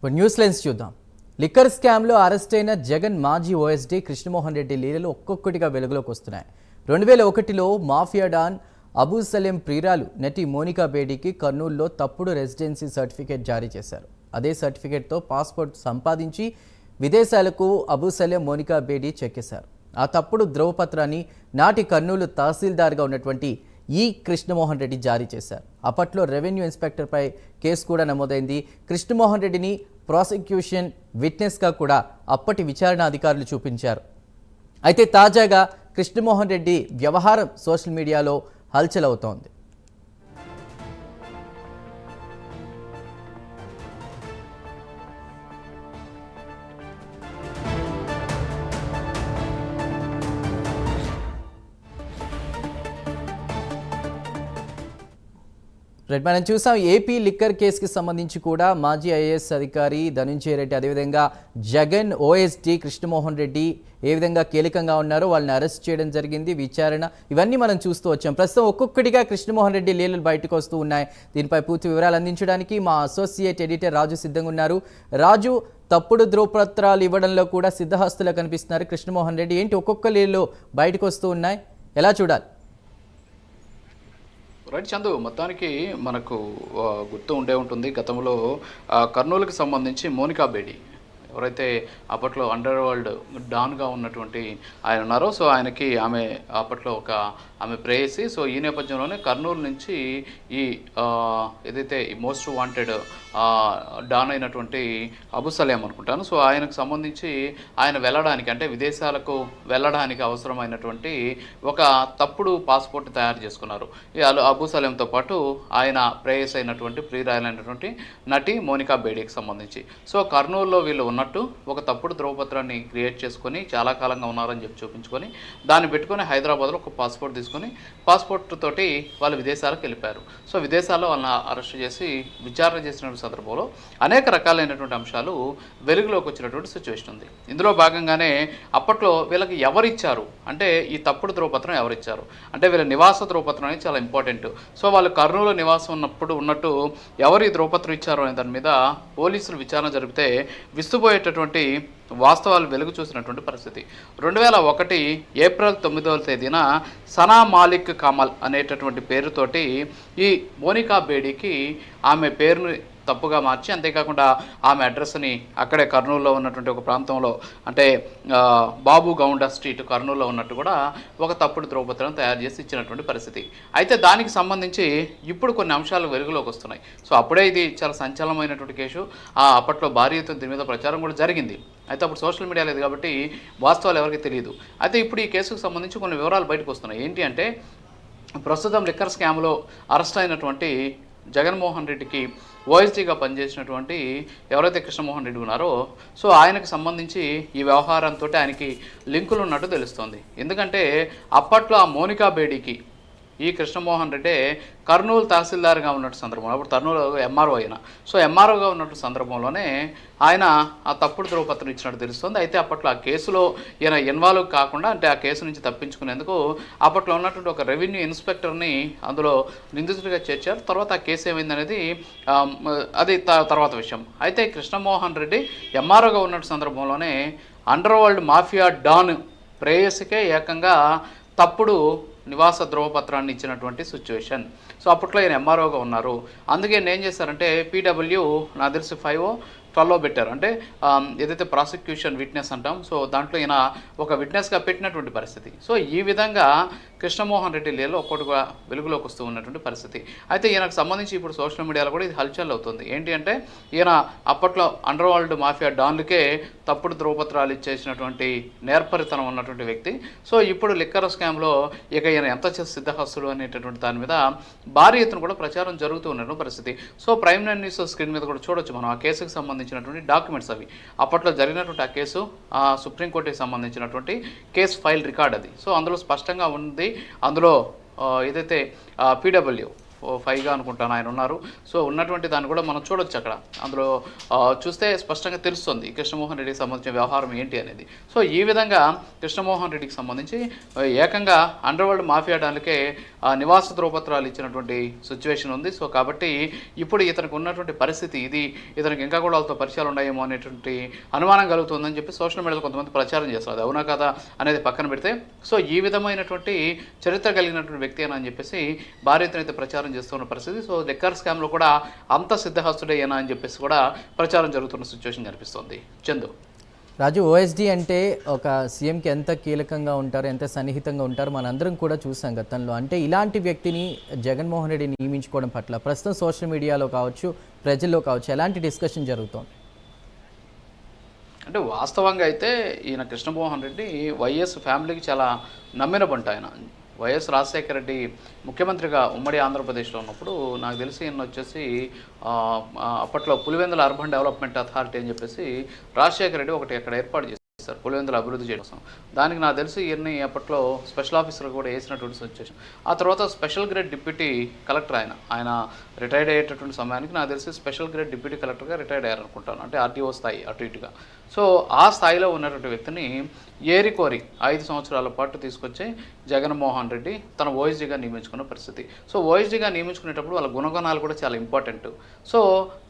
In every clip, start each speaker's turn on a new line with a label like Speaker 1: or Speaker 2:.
Speaker 1: ఇప్పుడు news lines చూద్దాం. Liquor స్కామ్లో అరెస్ట్ అయిన జగన్ మాజీ ఓఎస్డీ కృష్ణమోహన్ రెడ్డి లీలలు ఒక్కొక్కటిగా వెలుగులోకి వస్తున్నాయి. రెండు వేల ఒకటిలో మాఫియా డాన్ అబూ సలీం ప్రియురాలు నటి మోనికా బేడీకి కర్నూలులో తప్పుడు రెసిడెన్సీ సర్టిఫికేట్ జారీ చేశారు. అదే సర్టిఫికేట్తో పాస్పోర్ట్ సంపాదించి విదేశాలకు అబూ సలీం మోనికా బేడీ చెక్కేశారు. ఆ తప్పుడు ధ్రువపత్రాన్ని నాటి కర్నూలు తహసీల్దార్గా ఉన్నటువంటి ఈ కృష్ణమోహన్ రెడ్డి జారీ చేశారు. అప్పట్లో రెవెన్యూ ఇన్స్పెక్టర్పై కేసు కూడా నమోదైంది. కృష్ణమోహన్ రెడ్డిని ప్రాసిక్యూషన్ విట్నెస్గా కూడా అప్పటి విచారణ అధికారులు చూపించారు. అయితే తాజాగా కృష్ణమోహన్ రెడ్డి వ్యవహారం సోషల్ మీడియాలో హల్చల్ అవుతోంది. రైట్ మనం చూసాం ఏపీ లిక్కర్ కేసుకి సంబంధించి కూడా మాజీ ఐఏఎస్ అధికారి ధనుంజయ రెడ్డి అదేవిధంగా జగన్ ఓఎస్డి కృష్ణమోహన్ రెడ్డి ఏ విధంగా కీలకంగా ఉన్నారో వాళ్ళని అరెస్ట్ చేయడం జరిగింది విచారణ ఇవన్నీ మనం చూస్తూ వచ్చాం. ప్రస్తుతం ఒక్కొక్కటిగా కృష్ణమోహన్ రెడ్డి లీలలు బయటకు వస్తూ ఉన్నాయి. దీనిపై పూర్తి వివరాలు అందించడానికి మా అసోసియేట్ ఎడిటర్ రాజు సిద్ధంగా ఉన్నారు. రాజు తప్పుడు ధ్రువపత్రాలు ఇవ్వడంలో కూడా సిద్ధహస్తులు కనిపిస్తున్నారు కృష్ణమోహన్ రెడ్డి. ఏంటి ఒక్కొక్క లీలలు బయటకు వస్తూ ఉన్నాయి? ఎలా చూడాలి?
Speaker 2: రైట్ చందు మొత్తానికి మనకు గుర్తు ఉండే ఉంటుంది. గతంలో కర్నూలుకి సంబంధించి మోనికా బేడి. ఎవరైతే అప్పట్లో అండర్ వరల్డ్ డాన్గా ఉన్నటువంటి ఆయన ఉన్నారో సో ఆయనకి ఆమె అప్పట్లో ఒక ఆమె ప్రేయసి సో ఈ నేపథ్యంలోనే కర్నూలు నుంచి ఈ ఏదైతే ఈ మోస్ట్ వాంటెడ్ డాన్ అయినటువంటి అబు సలేం అనుకుంటాను. సో ఆయనకు సంబంధించి ఆయన వెళ్ళడానికి అంటే విదేశాలకు వెళ్ళడానికి అవసరమైనటువంటి ఒక తప్పుడు పాస్పోర్ట్ తయారు చేసుకున్నారు. ఈ అబుసలేంతో పాటు ఆయన ప్రేయస్ అయినటువంటి ప్రియురాయలైనటువంటి నటి మోనికా బేడీకి సంబంధించి. సో కర్నూలులో వీళ్ళు ఉన్న ఉన్నట్టు ఒక తప్పుడు ధ్రువపత్రాన్ని క్రియేట్ చేసుకొని చాలా కాలంగా ఉన్నారని చెప్పి చూపించుకొని దాన్ని పెట్టుకొని హైదరాబాద్లో ఒక పాస్పోర్ట్ తీసుకొని పాస్పోర్ట్ తోటి వాళ్ళు విదేశాలకు వెళ్ళిపోయారు. సో విదేశాల్లో వాళ్ళని అరెస్ట్ చేసి విచారణ చేసినటువంటి సందర్భంలో అనేక రకాలైనటువంటి అంశాలు వెలుగులోకి వచ్చినటువంటి సిచ్యువేషన్ ఉంది. ఇందులో భాగంగానే అప్పట్లో వీళ్ళకి ఎవరిచ్చారు? అంటే ఈ తప్పుడు ధ్రువపత్రం ఎవరిచ్చారు? అంటే వీళ్ళ నివాస ధ్రువపత్రం అనేది చాలా ఇంపార్టెంట్ సో వాళ్ళు కర్నూలు నివాసం ఉన్నప్పుడు ఉన్నట్టు ఎవరు ఈ ధ్రువపత్రం ఇచ్చారు అనే దాని మీద పోలీసులు విచారణ జరిపితే విస్తుపోయేటటువంటి వాస్తవాలు వెలుగు చూసినటువంటి పరిస్థితి. రెండు వేల ఒకటి ఏప్రిల్ తొమ్మిదవ తేదీన సనా మాలిక్ కమల్ అనేటటువంటి పేరుతోటి ఈ మోనికా బేడీకి ఆమె పేరును తప్పుగా మార్చి అంతేకాకుండా ఆమె అడ్రస్ని అక్కడే కర్నూలులో ఉన్నటువంటి ఒక ప్రాంతంలో అంటే బాబు గౌండ స్ట్రీట్ కర్నూలులో ఉన్నట్టు కూడా ఒక తప్పుడు ధ్రువపత్రం తయారు చేసి ఇచ్చినటువంటి పరిస్థితి. అయితే దానికి సంబంధించి ఇప్పుడు కొన్ని అంశాలు వెలుగులోకి వస్తున్నాయి. సో అప్పుడే ఇది చాలా సంచలనమైనటువంటి కేసు. ఆ అప్పట్లో భారీ ఎత్తున దీని మీద ప్రచారం కూడా జరిగింది. అయితే అప్పుడు సోషల్ మీడియా లేదు కాబట్టి వాస్తవాలు ఎవరికి తెలియదు. అయితే ఇప్పుడు ఈ కేసుకు సంబంధించి కొన్ని వివరాలు బయటకు వస్తున్నాయి. ఏంటి అంటే ప్రస్తుతం లిక్కర్ స్కామ్లో అరెస్ట్ అయినటువంటి జగన్మోహన్ రెడ్డికి ఓఎస్డీగా పనిచేసినటువంటి ఎవరైతే కృష్ణమోహన్ రెడ్డి ఉన్నారో సో ఆయనకు సంబంధించి ఈ వ్యవహారంతో ఆయనకి లింకులు ఉన్నట్టు తెలుస్తోంది. ఎందుకంటే అప్పట్లో ఆ మోనికా బేడీకి ఈ కృష్ణమోహన్ రెడ్డి కర్నూలు తహసీల్దార్గా ఉన్నట్టు సందర్భంలో అప్పుడు కర్నూలు ఎంఆర్ఓ అయిన. సో ఎంఆర్ఓగా ఉన్నట్టు సందర్భంలోనే ఆయన ఆ తప్పుడు ధ్రువపత్రం ఇచ్చినట్టు తెలుస్తుంది. అయితే అప్పట్లో ఆ కేసులో ఈయన ఇన్వాల్వ్ కాకుండా అంటే ఆ కేసు నుంచి తప్పించుకునేందుకు అప్పట్లో ఉన్నటువంటి ఒక రెవెన్యూ ఇన్స్పెక్టర్ని అందులో నిందితుడిగా చేర్చారు. తర్వాత ఆ కేసు ఏమైంది అనేది అది త- తర్వాత విషయం. అయితే కృష్ణమోహన్ రెడ్డి ఎంఆర్ఓగా ఉన్నట్టు సందర్భంలోనే అండర్ వరల్డ్ మాఫియా డాన్ ప్రేయస్కే ఏకంగా తప్పుడు నివాస ధ్రువపత్రాన్ని ఇచ్చినటువంటి సిచ్యువేషన్ సో అప్పట్లో ఈయన ఎంఆర్ఓగా ఉన్నారు. అందుకే నేను ఏం చేశారంటే పీడబ్ల్యూ నాకు తెలిసి ఫైవ్ ట్వెల్వ్ పెట్టారు. అంటే ఏదైతే ప్రాసిక్యూషన్ విట్నెస్ అంటాం సో దాంట్లో ఈయన ఒక విట్నెస్గా పెట్టినటువంటి పరిస్థితి. సో ఈ విధంగా కృష్ణమోహన్ రెడ్డి లీలలో ఒక్కొక్కటిగా వెలుగులోకి వస్తూ ఉన్నటువంటి పరిస్థితి. అయితే ఈయనకు సంబంధించి ఇప్పుడు సోషల్ మీడియాలో కూడా ఇది హల్చల్ అవుతుంది. ఏంటి అంటే ఈయన అప్పట్లో అండర్ వరల్డ్ మాఫియా డాన్లకే తప్పుడు ధ్రువపత్రాలు ఇచ్చేసినటువంటి నేర్పరితనం ఉన్నటువంటి వ్యక్తి. సో ఇప్పుడు లిక్కర్ స్కామ్లో ఇక ఈయన ఎంత చేసి సిద్ధహస్తుడు అనేటటువంటి దాని మీద భారీ ఎత్తున కూడా ప్రచారం జరుగుతూ ఉన్నటువంటి పరిస్థితి. So prime nine news screen మీద కూడా చూడొచ్చు మనం. ఆ కేసుకు సంబంధించినటువంటి డాక్యుమెంట్స్ అవి. అప్పట్లో జరిగినటువంటి ఆ కేసు ఆ సుప్రీంకోర్టుకి సంబంధించినటువంటి కేసు ఫైల్ రికార్డ్ అది. సో అందులో స్పష్టంగా ఉంది అందులో ఏదైతే పీడబ్ల్యూ ఫైవ్గా అనుకుంటాను ఆయన ఉన్నారు. సో ఉన్నటువంటి దాన్ని కూడా మనం చూడొచ్చు అక్కడ. అందులో చూస్తే స్పష్టంగా తెలుస్తుంది కృష్ణమోహన్ రెడ్డికి సంబంధించిన వ్యవహారం ఏంటి అనేది. సో ఈ విధంగా కృష్ణమోహన్ రెడ్డికి సంబంధించి ఏకంగా అండర్వరల్డ్ మాఫియా డాన్లకే నివాస ధ్రువపత్రాలు ఇచ్చినటువంటి సిచ్యువేషన్ ఉంది. సో కాబట్టి ఇప్పుడు ఇతనికి ఉన్నటువంటి పరిస్థితి ఇది. ఇతనికి ఇంకా కూడా వాళ్ళతో పరిచయాలు ఉన్నాయేమో అనేటువంటి అనుమానం కలుగుతుందని చెప్పి సోషల్ మీడియాలో కొంతమంది ప్రచారం చేస్తారు అది అవునా కదా అనేది పక్కన పెడితే సో ఈ విధమైనటువంటి చరిత్ర కలిగినటువంటి వ్యక్తి అని చెప్పేసి భారీ అయితే ప్రచారం చేస్తున్న పరిస్థితి. సో లెక్కర్ స్కామ్లో కూడా అంత సిద్ధహస్తుడేనా అని చెప్పేసి కూడా ప్రచారం జరుగుతున్న సిచ్యువేషన్ కనిపిస్తుంది. చందు.
Speaker 1: రాజు ఓఎస్డి అంటే ఒక సీఎంకి ఎంత కీలకంగా ఉంటారు ఎంత సన్నిహితంగా ఉంటారు మనందరం కూడా చూసాం గతంలో. అంటే ఇలాంటి వ్యక్తిని జగన్మోహన్ రెడ్డి నియమించుకోవడం పట్ల ప్రస్తుతం సోషల్ మీడియాలో కావచ్చు ప్రజల్లో కావచ్చు ఎలాంటి డిస్కషన్ జరుగుతోంది?
Speaker 2: అంటే వాస్తవంగా అయితే ఈయన కృష్ణమోహన్ రెడ్డి వైఎస్ ఫ్యామిలీకి చాలా నమ్మిన బంట ఆయన. వైఎస్ రాజశేఖర రెడ్డి ముఖ్యమంత్రిగా ఉమ్మడి ఆంధ్రప్రదేశ్లో ఉన్నప్పుడు నాకు తెలిసి ఈయన వచ్చేసి అప్పట్లో పులివెందుల అర్బన్ డెవలప్మెంట్ అథారిటీ అని చెప్పేసి రాజశేఖర రెడ్డి ఒకటి అక్కడ ఏర్పాటు చేశారు పులివెందుల అభివృద్ధి చేయడం దానికి నాకు తెలిసి ఈయన్ని అప్పట్లో స్పెషల్ ఆఫీసర్ కూడా వేసినటువంటి సిచ్యువేషన్ ఆ తర్వాత స్పెషల్ గ్రేడ్ డిప్యూటీ కలెక్టర్ ఆయన ఆయన రిటైర్డ్ అయ్యేటటువంటి సమయానికి నాకు తెలిసి స్పెషల్ గ్రేడ్ డిప్యూటీ కలెక్టర్గా రిటైర్డ్ అయ్యారనుకుంటాను అంటే ఆర్టీఓ స్థాయి అటు ఇటుగా. సో ఆ స్థాయిలో ఉన్నటువంటి వ్యక్తిని ఏరి కోరి ఐదు సంవత్సరాల పాటు తీసుకొచ్చి జగన్మోహన్ రెడ్డి తన ఓఎస్డీగా నియమించుకున్న పరిస్థితి. సో ఓఎస్డీగా నియమించుకునేటప్పుడు వాళ్ళ గుణగుణాలు కూడా చాలా ఇంపార్టెంట్ సో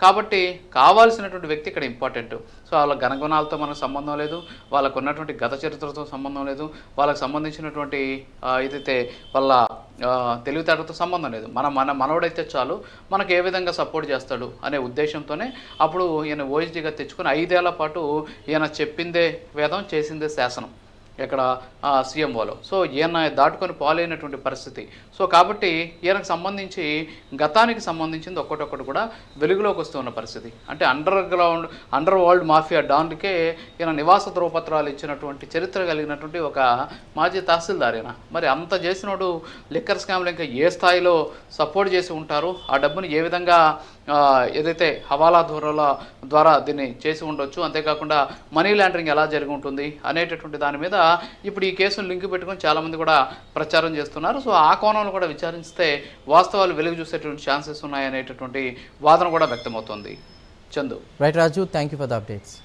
Speaker 2: కాబట్టి కావాల్సినటువంటి వ్యక్తి ఇక్కడ ఇంపార్టెంట్ సో వాళ్ళ గణగుణాలతో మనకు సంబంధం లేదు వాళ్ళకు ఉన్నటువంటి గత చరిత్రతో సంబంధం లేదు వాళ్ళకి సంబంధించినటువంటి ఏదైతే వాళ్ళ తెలివితేటతో సంబంధం లేదు. మన మన మనవడైతే చాలు మనకు ఏ విధంగా సపోర్ట్ చేస్తాడు అనే ఉద్దేశంతోనే అప్పుడు ఈయన ఓఎస్డీగా తెచ్చుకొని ఐదేళ్ళ పాటు ఈయన చెప్పిందే వేదం చేసిందే శాసనం. ఇక్కడ సీఎంఓలో సో ఈయన దాటుకొని పాలైనటువంటి పరిస్థితి. సో కాబట్టి ఈయనకు సంబంధించి గతానికి సంబంధించింది ఒక్కటొక్కటి కూడా వెలుగులోకి వస్తున్న పరిస్థితి. అంటే underground underworld mafia డాన్కే ఈయన నివాస ధ్రువపత్రాలు ఇచ్చినటువంటి చరిత్ర కలిగినటువంటి ఒక మాజీ తహసీల్దార్ ఈయన. మరి అంత చేసినోడు లిక్కర్ స్కామ్లు ఇంకా ఏ స్థాయిలో సపోర్ట్ చేసి ఉంటారు? ఆ డబ్బుని ఏ విధంగా ఏదైతే హవాలా ధోరల ద్వారా దీన్ని చేసి ఉండొచ్చు అంతేకాకుండా మనీ లాండరింగ్ ఎలా జరిగి ఉంటుంది అనేటటువంటి దాని మీద ఇప్పుడు ఈ కేసును లింక్ పెట్టుకొని చాలామంది కూడా ప్రచారం చేస్తున్నారు. సో ఆ కోణంలో కూడా విచారిస్తే వాస్తవాలు వెలుగు చూసేటువంటి ఛాన్సెస్ ఉన్నాయనేటటువంటి వాదన కూడా వ్యక్తమవుతుంది. Chandu.
Speaker 1: Right Raju thank you for the updates